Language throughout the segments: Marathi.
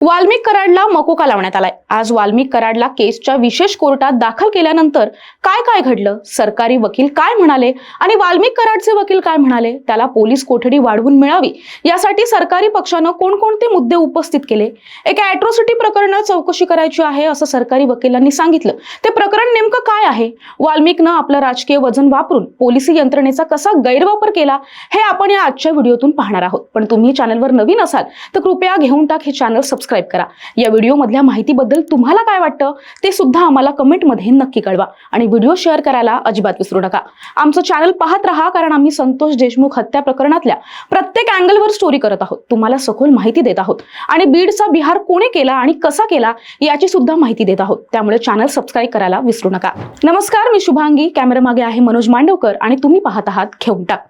वाल्मिक कराडला मकोका लावण्यात आलाय. आज वाल्मिक कराडला केसच्या विशेष कोर्टात दाखल केल्यानंतर काय काय घडलं? सरकारी वकील काय म्हणाले? आणि वाल्मिक कराडचे वकील काय म्हणाले? त्याला पोलीस कोठडी वाढवून मिळावी? यासाठी सरकारी पक्षानं कोणकोणते मुद्दे उपस्थित केले? एका अॅट्रॉसिटी प्रकरणात चौकशी करायची आहे असं सरकारी वकिलांनी सांगितलं. ते प्रकरण नेमकं काय आहे? वाल्मिकनं आपलं राजकीय वजन वापरून पोलिसी यंत्रणेचा कसा गैरवापर केला? हे आपण या आजच्या व्हिडिओतून पाहणार आहोत. पण तुम्ही चॅनलवर नवीन असाल तर कृपया घेऊन टाक हे चॅनल सबस्क्राईब करा. या व्हिडिओमधल्या माहितीबद्दल तुम्हाला काय वाटतं ते सुद्धा आम्हाला कमेंटमध्ये नक्की कळवा आणि व्हिडिओ शेअर करायला अजिबात विसरू नका. आमचं चॅनल पाहत राहा कारण आम्ही संतोष देशमुख हत्या प्रकरणातल्या प्रत्येक अँगलवर स्टोरी करत आहोत. तुम्हाला सखोल माहिती देत आहोत. आणि बीडचा बिहार कोणी केला आणि कसा केला याची सुद्धा माहिती देत आहोत. त्यामुळे चॅनल सबस्क्राईब करायला विसरू नका. नमस्कार मी शुभांगी. कॅमेरामागे आहे मनोज मांडवकर आणि तुम्ही पाहत आहात घेऊन टाक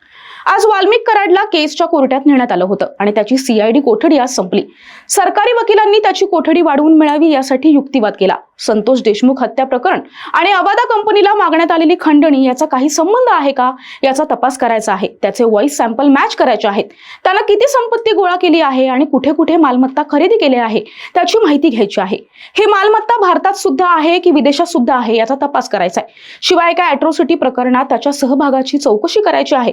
आज वाल्मिक कराडला केसच्या कोर्टात नेण्यात आलं होतं आणि त्याची सीआयडी कोठडी आज संपली. सरकारी वकिलांनी त्याची कोठडी वाढवून मिळावी यासाठी युक्तिवाद केला. संतोष देशमुख हत्या प्रकरण आणि अवादा कंपनीला मागण्यात आलेली खंडणी याचा काही संबंध आहे का? याचा तपास करायचा आहे. त्याचे व्हॉइस सॅम्पल मॅच करायचे आहेत. त्यानं किती संपत्ती गोळा केली आहे आणि कुठे कुठे मालमत्ता खरेदी केली आहे त्याची माहिती घ्यायची आहे. ही मालमत्ता भारतात सुद्धा आहे की विदेशात सुद्धा आहे याचा तपास करायचा आहे. शिवाय एका अॅट्रॉसिटी प्रकरणात त्याच्या सहभागाची चौकशी करायची आहे.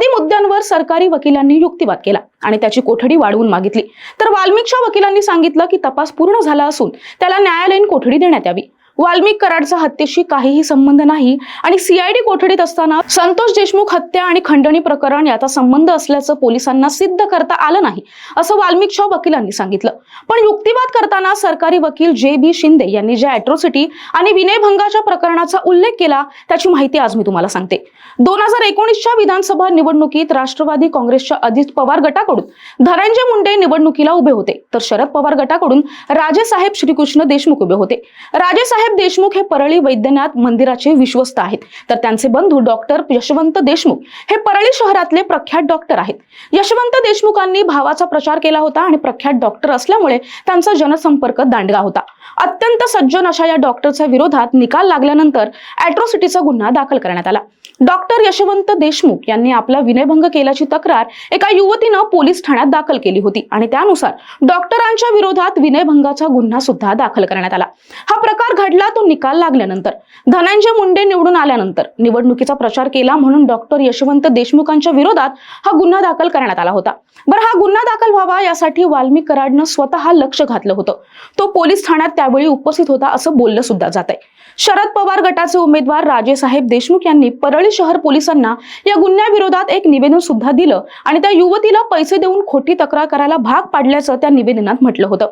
आदी मुद्द्यांवर सरकारी वकिलांनी युक्तिवाद केला आणि त्याची कोठडी वाढवून मागितली. तर वाल्मिकच्या वकिलांनी सांगितलं की तपास पूर्ण झाला असून त्याला न्यायालयीन कोठडी देण्यात यावी. वाल्मिक कराडचा हत्येशी काहीही संबंध नाही आणि सीआयडी कोठडीत असताना संतोष देशमुख हत्या आणि खंडणी प्रकरण याचा संबंध असल्याचं पोलिसांना सिद्ध करता आलं नाही असं वाल्मिकच्या वकिलांनी सांगितलं. पण युक्तिवाद करताना सरकारी वकील जे बी शिंदे यांनी ज्या अॅट्रॉसिटी आणि विनयभंगाच्या प्रकरणाचा उल्लेख केला त्याची माहिती आज मी तुम्हाला सांगते. दोन हजार एकोणीसच्या विधानसभा निवडणुकीत राष्ट्रवादी काँग्रेसच्या अजित पवार गटाकडून धनंजय मुंडे निवडणुकीला उभे होते. तर शरद पवार गटाकडून राजेसाहेब श्रीकृष्ण देशमुख उभे होते. राजेसाहेब देशमुख हे परळी वैद्यनाथ मंदिराचे विश्वस्त आहेत. तर त्यांचे बंधू डॉक्टर यशवंत देशमुख हे परळी शहरातले प्रख्यात डॉक्टर आहेत. यशवंत देशमुखांनी भावाचा प्रचार केला होता आणि प्रख्यात डॉक्टर असल्यामुळे त्यांचा जनसंपर्क दांडगा होता. अत्यंत सज्जन अशा या डॉक्टरच्या विरोधात निकाल लागल्यानंतर अॅट्रॉसिटीचा गुन्हा दाखल करण्यात आला. डॉक्टर यशवंत देशमुख यांनी आपला विनयभंग केल्याची तक्रार एका युवतीनं पोलीस ठाण्यात दाखल केली होती आणि त्यानुसार डॉक्टरांच्या विरोधात विनयभंगाचा गुन्हा सुद्धा दाखल करण्यात आला. हा प्रकार घडला तो निकाल लागल्यानंतर. धनंजय मुंडे निवडून आल्यानंतर निवडणुकीचा प्रचार केला म्हणून डॉक्टर यशवंत देशमुखांच्या विरोधात हा गुन्हा दाखल करण्यात आला होता. बरं हा गुन्हा दाखल व्हावा यासाठी वाल्मिक कराडनं स्वतः लक्ष घातलं होतं. तो पोलीस ठाण्यात त्यावेळी उपस्थित होता असं बोललं सुद्धा जात आहे शरद पवार गटाचे उमेदवार राजेसाहेब देशमुख यांनी परळी शहर पोलिसांना या गुन्ह्याविरोधात एक निवेदन सुद्धा दिलं आणि त्या युवतीला पैसे देऊन खोटी तक्रार करायला भाग पाडल्याचं त्या निवेदनात म्हटलं होतं.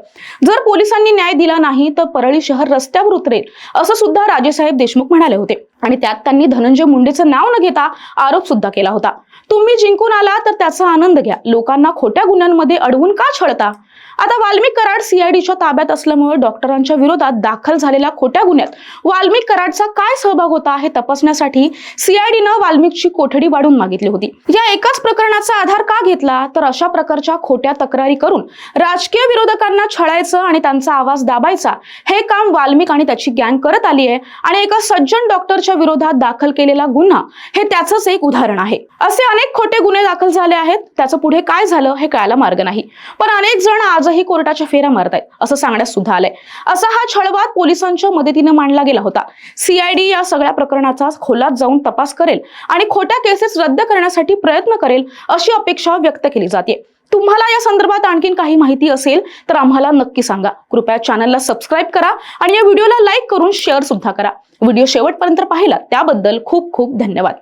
जर पोलिसांनी न्याय दिला नाही तर परळी शहर रस्त्यावर उतरेल असं सुद्धा राजेसाहेब देशमुख म्हणाले होते. आणि त्यात त्यांनी धनंजय मुंडेचं नाव न घेता आरोप सुद्धा केला होता. तुम्ही जिंकून आला तर त्याचा आनंद घ्या. लोकांना खोट्या गुन्ह्यांमध्ये अडवून का छळता? आता वाल्मिक कराड सीआयडीच्या ताब्यात असल्यामुळे डॉक्टरांच्या विरोधात दाखल झालेल्या खोट्या गुन्ह्यात वाल्मिक कराडचा काय सहभाग होता हे तपासण्यासाठी सीआयडीनं वाल्मिकची कोठडी वाढून मागितली होती. या एकाच प्रकरणाचा आधार का घेतला? तर अशा प्रकारच्या खोट्या तक्रारी करून राजकीय विरोधकांना छळायचं आणि त्यांचा आवाज दाबायचा हे काम वाल्मिक आणि त्याची गँग करत आली आहे आणि एका सज्जन डॉक्टरच्या विरोधात दाखल केलेला गुन्हा हे त्याचंच एक उदाहरण आहे. असे अनेक खोटे गुन्हे दाखल झाले आहेत. त्याचं पुढे काय झालं हे कळायला मार्ग नाही. पण अनेक जण आजही कोर्टाच्या फेऱ्या मारतायत असं सांगण्यास सुद्धा आलंय. असा हा छळवाद पोलिसांच्या मदतीने मांडला गेला होता. सीआयडी या सगळ्या प्रकरणाचा खोलात जाऊन तपास करेल आणि खोट्या केसेस रद्द करण्यासाठी प्रयत्न करेल अशी अपेक्षा व्यक्त केली जाते तुम्हाला या संदर्भात आणखीन काही माहिती असेल तर आम्हाला नक्की सांगा. कृपया चॅनलला सबस्क्राईब करा आणि या व्हिडिओला लाईक करून शेअर सुद्धा करा. व्हिडिओ शेवटपर्यंत पाहिला त्याबद्दल खूप खूप धन्यवाद.